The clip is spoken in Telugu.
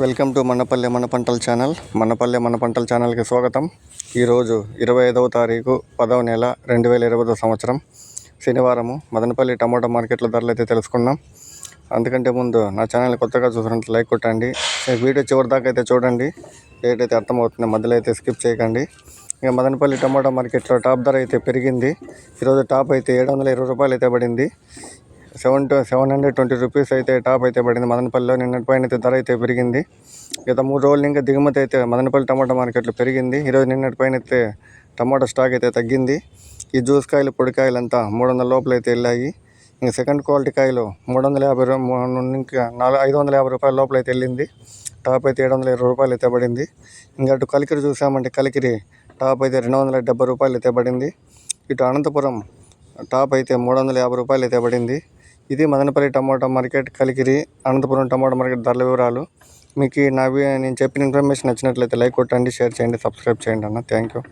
వెల్కమ్ టు మనపల్లె మన పంటల ఛానల్. మనపల్లె మన పంటల ఛానల్కి స్వాగతం. ఈరోజు ఇరవై ఐదవ తారీఖు పదవ నెల రెండు వేల ఇరవై సంవత్సరం. శనివారము మదనపల్లి టమాటా మార్కెట్ల ధరలు అయితే తెలుసుకున్నాం. అందుకంటే ముందు నా ఛానల్ కొత్తగా చూసినట్టు లైక్ కొట్టండి. వీడియో చివరి దాకా అయితే చూడండి. రేట్ అయితే అర్థమవుతుంది మధ్యలో అయితే స్కిప్ చేయకండి. ఇక మదనపల్లి టమాటా మార్కెట్లో టాప్ ధర అయితే పెరిగింది. ఈరోజు టాప్ అయితే ఏడు వందల ఇరవై రూపాయలు అయితే పడింది. Seven to seven hundred twenty rupees అయితే టాప్ అయితే పడింది. మదనపల్లిలో నిన్నటి పైన అయితే ధర అయితే పెరిగింది. గత మూడు రోజులు ఇంకా దిగుమతి అయితే మదనపల్లి టమాటా మార్కెట్లో పెరిగింది. ఈరోజు నిన్నటి పైన అయితే టమాటా స్టాక్ అయితే తగ్గింది. ఈ జ్యూస్ కాయలు పొడికాయలు అంతా మూడు వందల లోపల అయితే వెళ్ళాయి. ఇంకా సెకండ్ క్వాలిటీ కాయలు మూడు వందల యాభై రూ- ఇంకా నాలుగు ఐదు వందల యాభై రూపాయల లోపల అయితే వెళ్ళింది. టాప్ అయితే ఏడు వందల ఇరవై రూపాయలు అయితే పడింది. ఇంకా అటు కలికిరి చూసామంటే కలికిరి టాప్ అయితే రెండు వందల డెబ్బై రూపాయలు అయితే పడింది. ఇటు అనంతపురం టాప్ అయితే మూడు వందల యాభై రూపాయలు అయితే పడింది. ఇది Madanapalle tomato market Kalikiri Anantapuram tomato market ధరల వివరాలు. మీకు నావి నా నేను చెప్పిన ఇన్ఫర్మేషన్ నచ్చినట్లయితే లైక్ కొట్టండి షేర్ చేయండి సబ్స్క్రైబ్ చేయండి అన్న. Thank you.